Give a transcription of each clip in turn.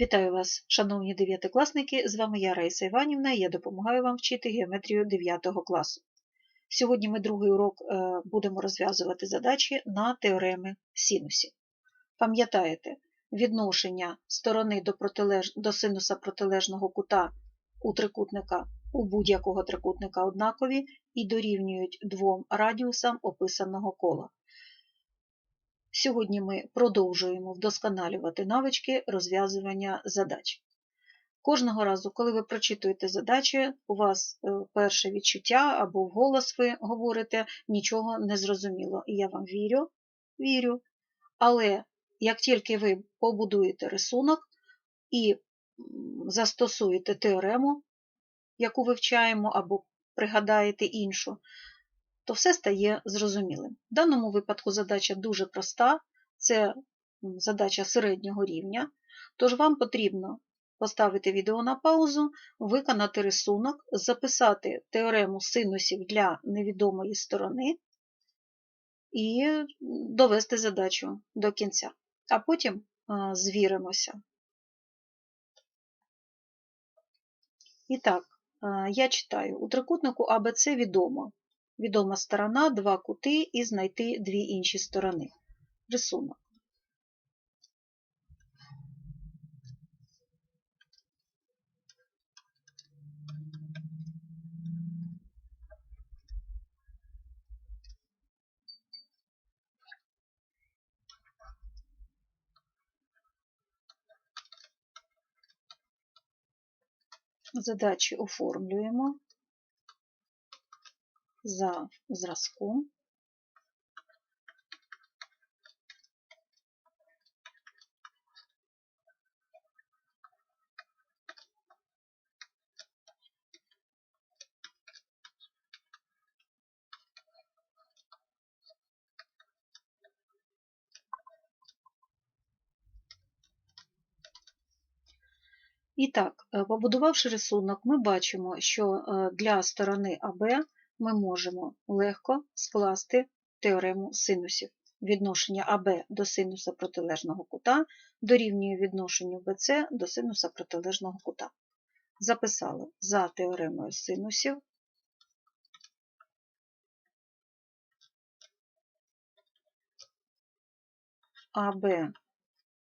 Вітаю вас, шановні дев'ятикласники! З вами я, Раїса Іванівна, і я допомагаю вам вчити геометрію 9 класу. Сьогодні ми другий урок е, будемо розв'язувати задачі на теореми синусів. Пам'ятаєте, відношення сторони до, протилеж... до синуса протилежного кута у трикутника у будь-якого трикутника однакові і дорівнюють двом радіусам описаного кола. Сьогодні ми продовжуємо вдосконалювати навички розв'язування задач. Кожного разу, коли ви прочитуєте задачі, у вас е, перше відчуття або вголос ви говорите нічого не зрозуміло. І я вам вірю, вірю. Але як тільки ви побудуєте рисунок і застосуєте теорему, яку вивчаємо, або пригадаєте іншу, то все стає зрозумілим. В даному випадку задача дуже проста, це задача середнього рівня, тож вам потрібно поставити відео на паузу, виконати рисунок, записати теорему синусів для невідомої сторони і довести задачу до кінця. А потім звіримося. І так, я читаю: у трикутнику АБЦ відомо. Відома сторона, два кути і знайти дві інші сторони. Рисунок. Задачі оформлюємо за зразком. І так, е, побудувавши рисунок, ми бачимо, що е, для сторони АБ ми можемо легко скласти теорему синусів. Відношення АБ до синуса протилежного кута дорівнює відношенню БЦ до синуса протилежного кута. Записали за теоремою синусів. АБ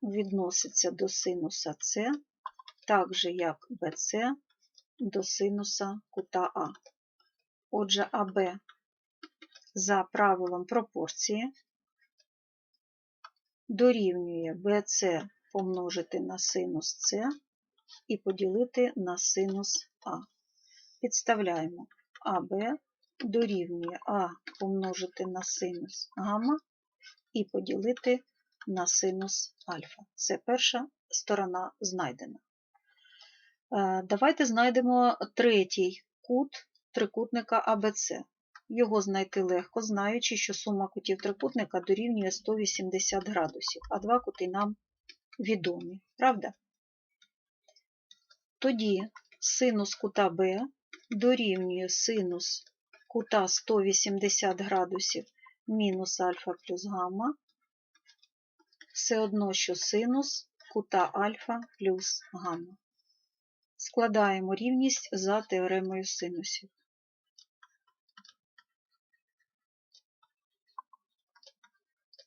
відноситься до синуса С, так же як БЦ до синуса кута А. Отже, АБ за правилом пропорції дорівнює BC помножити на синус С і поділити на синус А. Підставляємо АБ дорівнює А помножити на синус гамма і поділити на синус альфа. Це перша сторона знайдена. Е, давайте знайдемо третій кут трикутника АБЦ. Його знайти легко, знаючи, що сума кутів трикутника дорівнює 180 градусів, а два кути нам відомі, правда? Тоді синус кута Б дорівнює синус кута 180 градусів мінус альфа плюс гамма, все одно, що синус кута альфа плюс гамма. Складаємо рівність за теоремою синусів.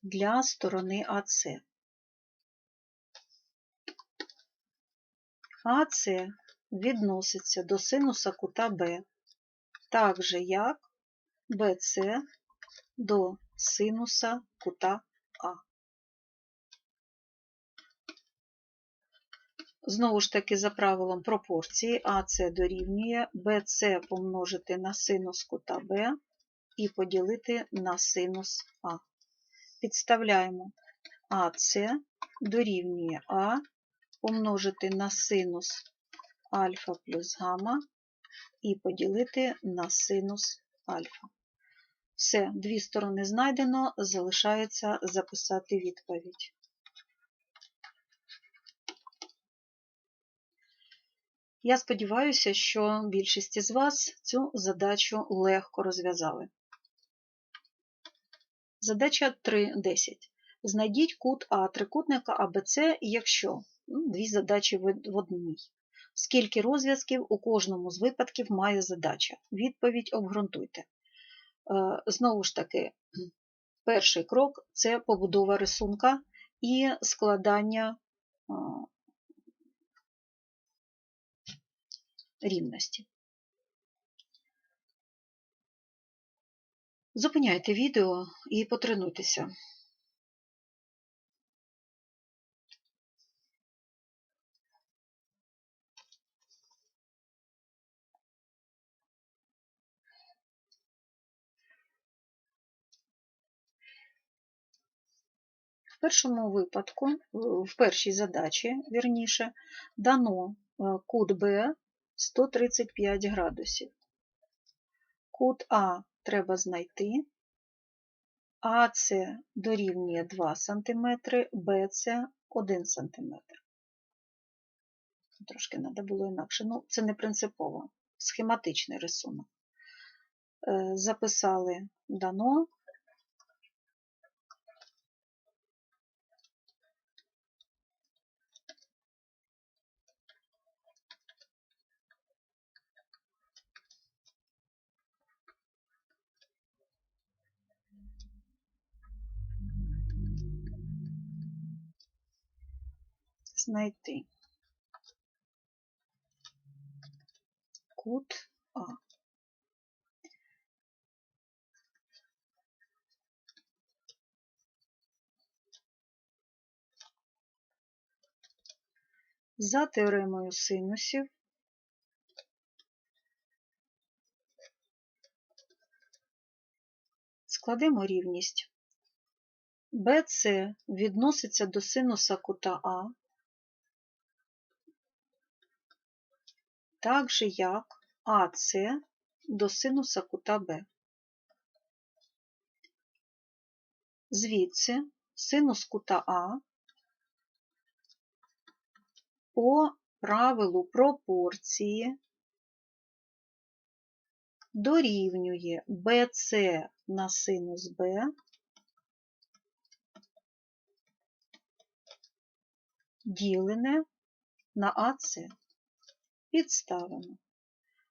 Для сторони АС. АС відноситься до синуса кута Б, так же як БЦ до синуса кута А. Знову ж таки, за правилом пропорції АС дорівнює BC помножити на синус кута Б і поділити на синус А. Підставляємо АС дорівнює А помножити на синус альфа плюс гамма і поділити на синус альфа. Все, дві сторони знайдено, залишається записати відповідь. Я сподіваюся, що більшість із вас цю задачу легко розв'язали. Задача 3.10. Знайдіть кут А трикутника АБЦ, якщо ну, дві задачі в одній. Скільки розв'язків у кожному з випадків має задача? Відповідь обґрунтуйте. Е, Знову ж таки, перший крок це побудова рисунка і складання е, рівності. Зупиняйте відео і потренуйтеся. В першому випадку, в першій задачі, вірніше, дано е, кут Б 135 градусів. Кут А треба знайти, АЦ дорівнює 2 см, БС 1 см. Трошки треба було інакше. Ну, це не принципово, схематичний рисунок. Е, Записали дано. Знайти кут А. За теоремою синусів складемо рівність. BC відноситься до синуса кута А, так же як АС до синуса кута Б. Звідси синус кута А по правилу пропорції дорівнює BC на синус Б ділене на АС. Підставимо.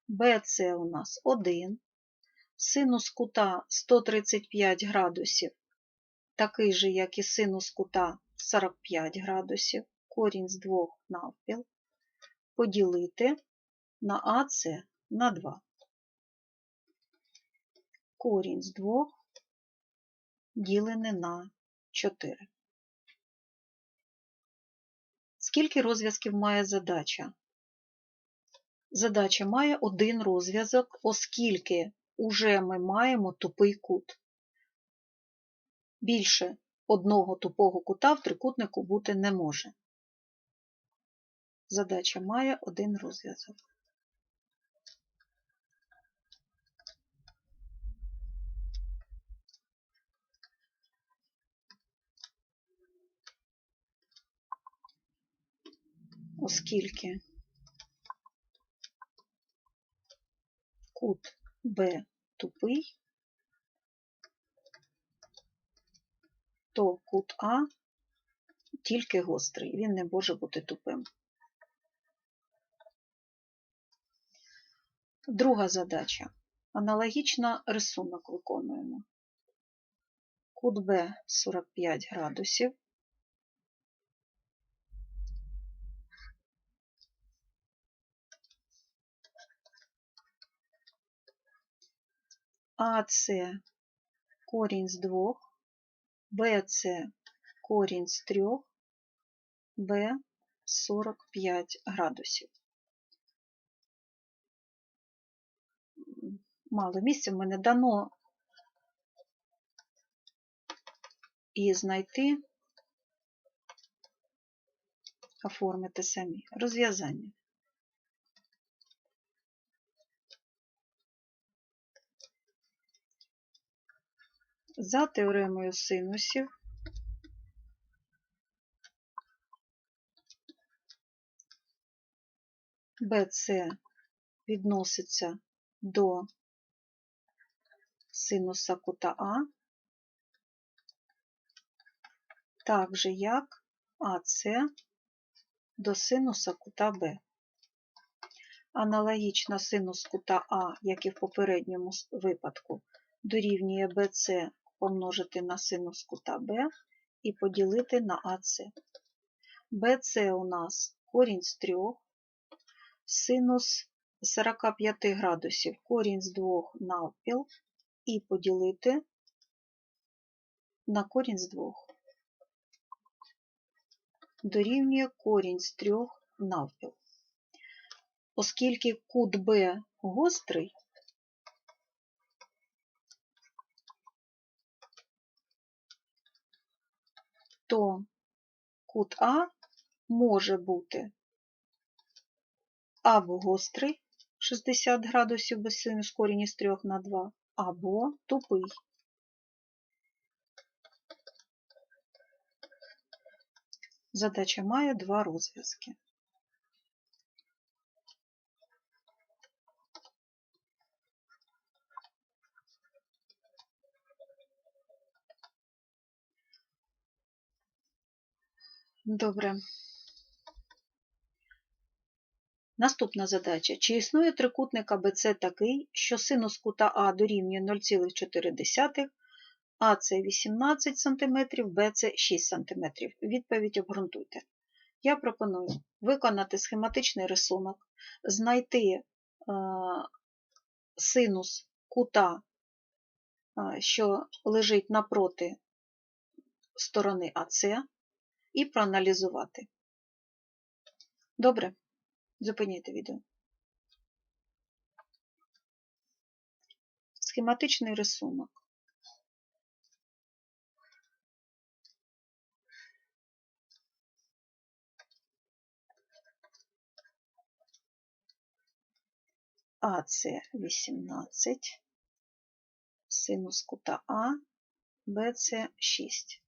BC у нас 1, синус кута 135 градусів, такий же, як і синус кута 45 градусів, корінь з 2 навпіл, поділити на АС на 2. Корінь з 2 ділене на 4. Скільки розв'язків має задача? Задача має один розв'язок, оскільки уже ми маємо тупий кут. Більше одного тупого кута в трикутнику бути не може. Задача має один розв'язок. Оскільки кут Б тупий, то кут А тільки гострий, він не може бути тупим. Друга задача. Аналогічно рисунок виконуємо. Кут Б 45 градусів. АС корінь з 2, БС корінь з 3, Б 45 градусів. Мало місця в мене дано і знайти, оформити самі розв'язання. За теоремою синусів BC відноситься до синуса кута А, так же як АС до синуса кута Б. Аналогічно синус кута А, як і в попередньому випадку, дорівнює BC помножити на синус кута Б і поділити на АС. BC у нас корінь з 3, синус 45 градусів, корінь з 2 навпіл і поділити на корінь з 2. Дорівнює корінь з 3 навпіл. Оскільки кут Б гострий, то кут А може бути або гострий 60 градусів без синус корінь із 3 на 2, або тупий. Задача має два розв'язки. Добре. Наступна задача. Чи існує трикутник АБЦ такий, що синус кута А дорівнює 0,4, АЦ 18 см, БЦ 6 см? Відповідь обґрунтуйте. Я пропоную виконати схематичний рисунок, знайти е, синус кута, е, що лежить напроти сторони АЦ, і проаналізувати. Добре? Зупиніте відео. Схематичний рисунок. АЦ 18, синус кута А, БЦ 6.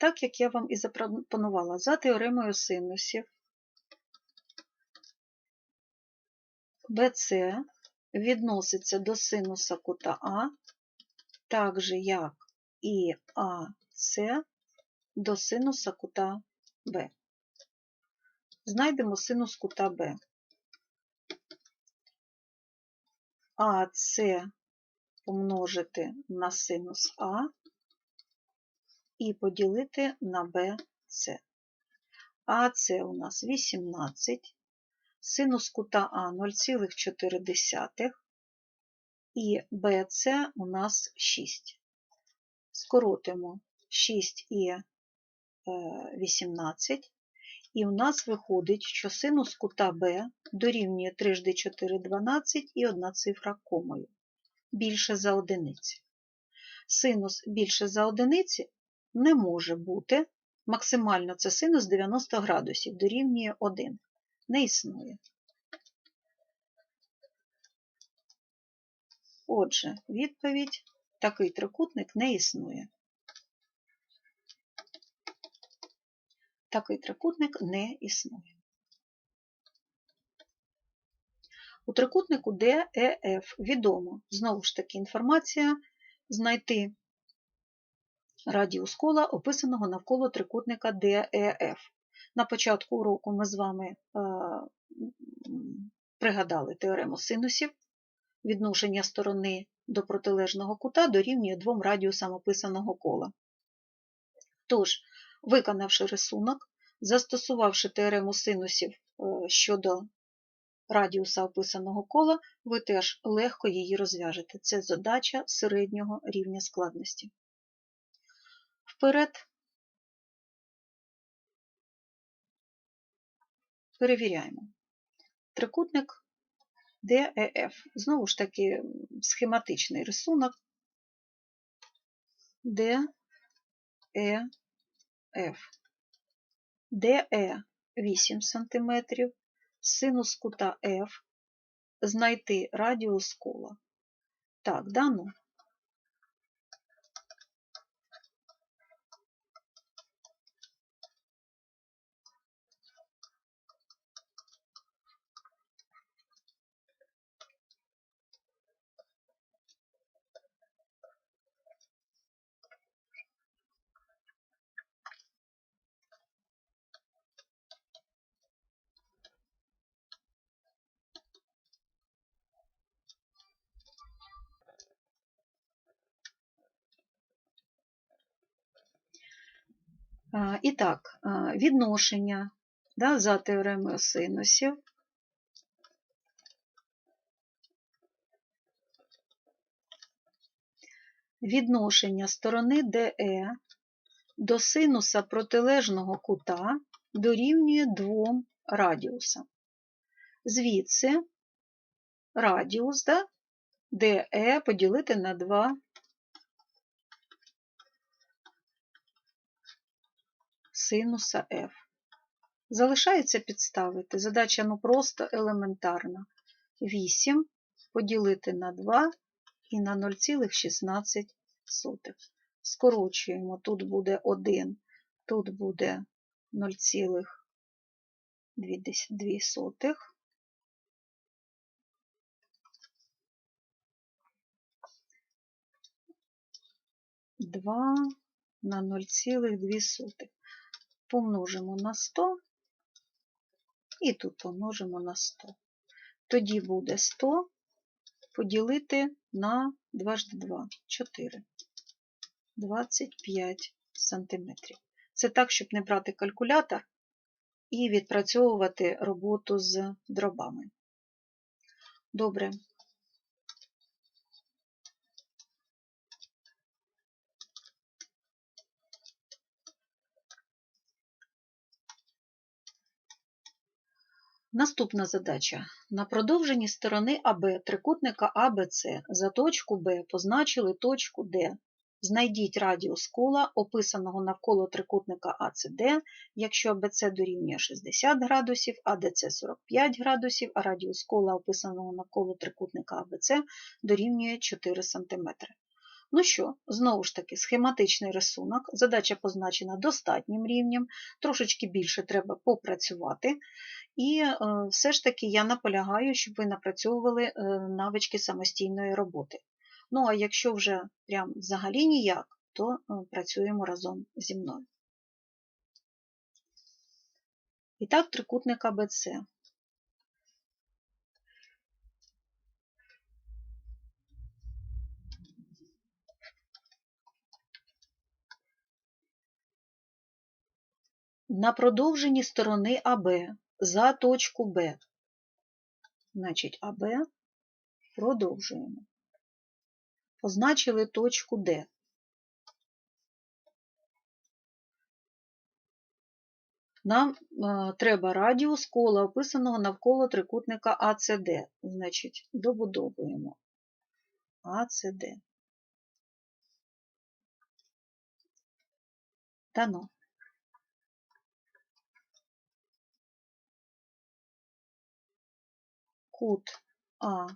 Так, як я вам і запропонувала, за теоремою синусів BC відноситься до синуса кута А, так же як і АС до синуса кута Б. Знайдемо синус кута Б. АС помножити на синус А і поділити на BC. АС у нас 18, синус кута А 0,4 і BC у нас 6. Скоротимо 6 і е, 18, і у нас виходить, що синус кута Б дорівнює 3 жди 4 12 і одна цифра комою. Більше за одиниці. Синус більше за одиниці не може бути. Максимально це синус 90 градусів, дорівнює 1. Не існує. Отже, відповідь такий трикутник не існує. Такий трикутник не існує. У трикутнику DEF відомо, знову ж таки, інформація знайти радіус кола, описаного навколо трикутника DEF. На початку уроку ми з вами е, пригадали теорему синусів. Відношення сторони до протилежного кута дорівнює двом радіусам описаного кола. Тож, виконавши рисунок, застосувавши теорему синусів е, щодо радіуса описаного кола, ви теж легко її розв'яжете. Це задача середнього рівня складності. Вперед. Перевіряємо. Трикутник DEF. Знову ж таки, схематичний рисунок, Е, Ф. ДЕ 8 см, синус кута F, знайти радіус кола. Так, да, І так, відношення да, за теоремою синусів. Відношення сторони ДЕ до синуса протилежного кута дорівнює двом радіусам. Звідси радіус да, ДЕ поділити на 2 синуса f. Залишається підставити. Задача ну просто елементарна. 8 поділити на 2 і на 0,16. Скорочуємо. Тут буде 1, тут буде 0,2. Два на 0,2 помножимо на 100 і тут помножимо на 100. Тоді буде 100 поділити на 2 2 4. 25 сантиметрів. Це так, щоб не брати калькулятор і відпрацьовувати роботу з дробами. Добре. Наступна задача. На продовженні сторони АБ трикутника АБЦ за точку Б позначили точку Д. Знайдіть радіус кола, описаного навколо трикутника АЦД, якщо АБЦ дорівнює 60 градусів, АДЦ 45 градусів, а радіус кола, описаного навколо трикутника АБЦ, дорівнює 4 см. Ну що, знову ж таки, схематичний рисунок. Задача позначена достатнім рівнем, трошечки більше треба попрацювати. І е, все ж таки я наполягаю, щоб ви напрацьовували е, навички самостійної роботи. Ну, а якщо вже прям взагалі ніяк, то е, працюємо разом зі мною. І так, трикутник АБЦ. На продовженні сторони АБ за точку Б. Значить, АБ продовжуємо. Позначили точку Д. Нам е, треба радіус кола, описаного навколо трикутника АЦД. Значить, добудовуємо АЦД. Дано. Кут А,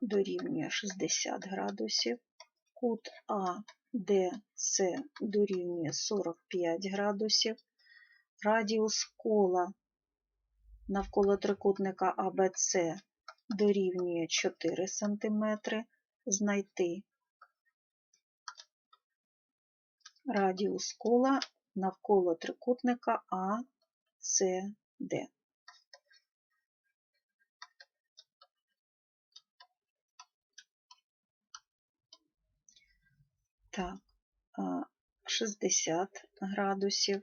дорівнює 60 градусів, кут А, С дорівнює 45 градусів, радіус кола навколо трикутника АБЦ дорівнює 4 см, знайти радіус кола навколо трикутника АЦД. Так, 60 градусів,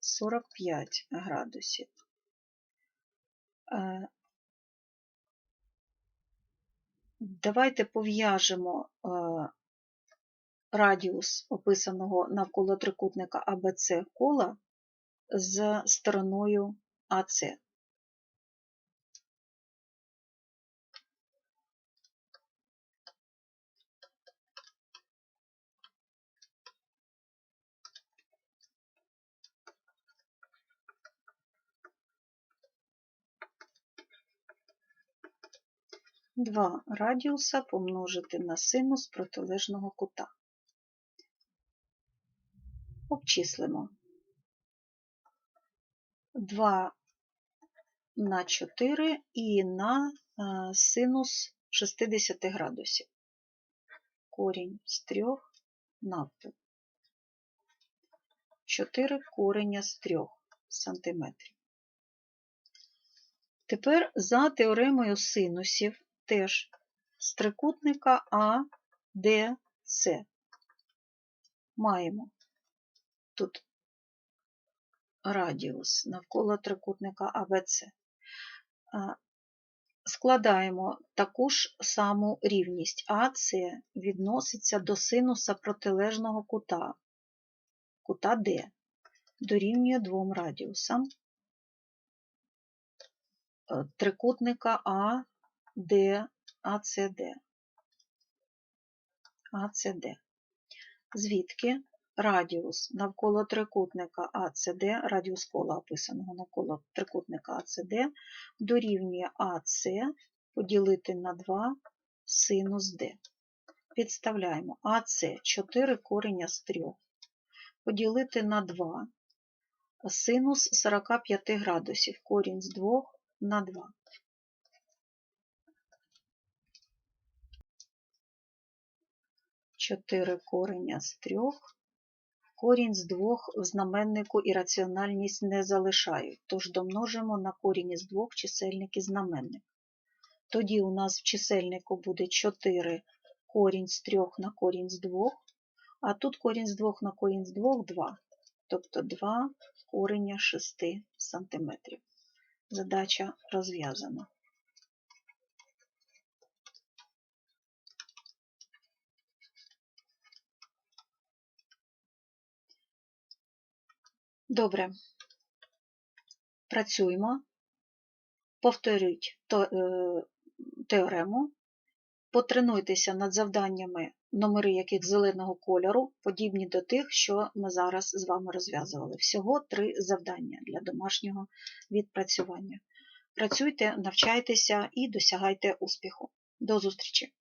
45 градусів. Давайте пов'яжемо радіус описаного навколо трикутника АБЦ кола з стороною АЦ. 2 радіуса помножити на синус протилежного кута. Обчислимо. 2 на 4 і на е, синус 60 градусів. Корінь з 3 навпіл. 4 кореня з 3 сантиметрів. Тепер за теоремою синусів теж з трикутника А, Д, С маємо тут радіус навколо трикутника АБЦ. Складаємо таку ж саму рівність. АС відноситься до синуса протилежного кута, кута Д, дорівнює двом радіусам е, трикутника А, Д, АЦД. АЦД. Звідки радіус навколо трикутника АЦД, радіус кола описаного навколо трикутника АЦД, дорівнює АЦ поділити на 2 синус Д. Підставляємо АЦ 4 кореня з 3. Поділити на 2 синус 45 градусів, корінь з 2 на 2. Чотири кореня з трьох Корінь з двох в знаменнику і раціональність не залишають, тож домножимо на корінь із двох чисельник і знаменник. Тоді у нас в чисельнику буде 4 корінь з 3 на корінь з 2, а тут корінь з 2 на корінь з 2 – 2, тобто 2 кореня 6 см. Задача розв'язана. Добре. Працюємо. Повторюють е, теорему. Потренуйтеся над завданнями, номери яких зеленого кольору, подібні до тих, що ми зараз з вами розв'язували. Всього три завдання для домашнього відпрацювання. Працюйте, навчайтеся і досягайте успіху. До зустрічі!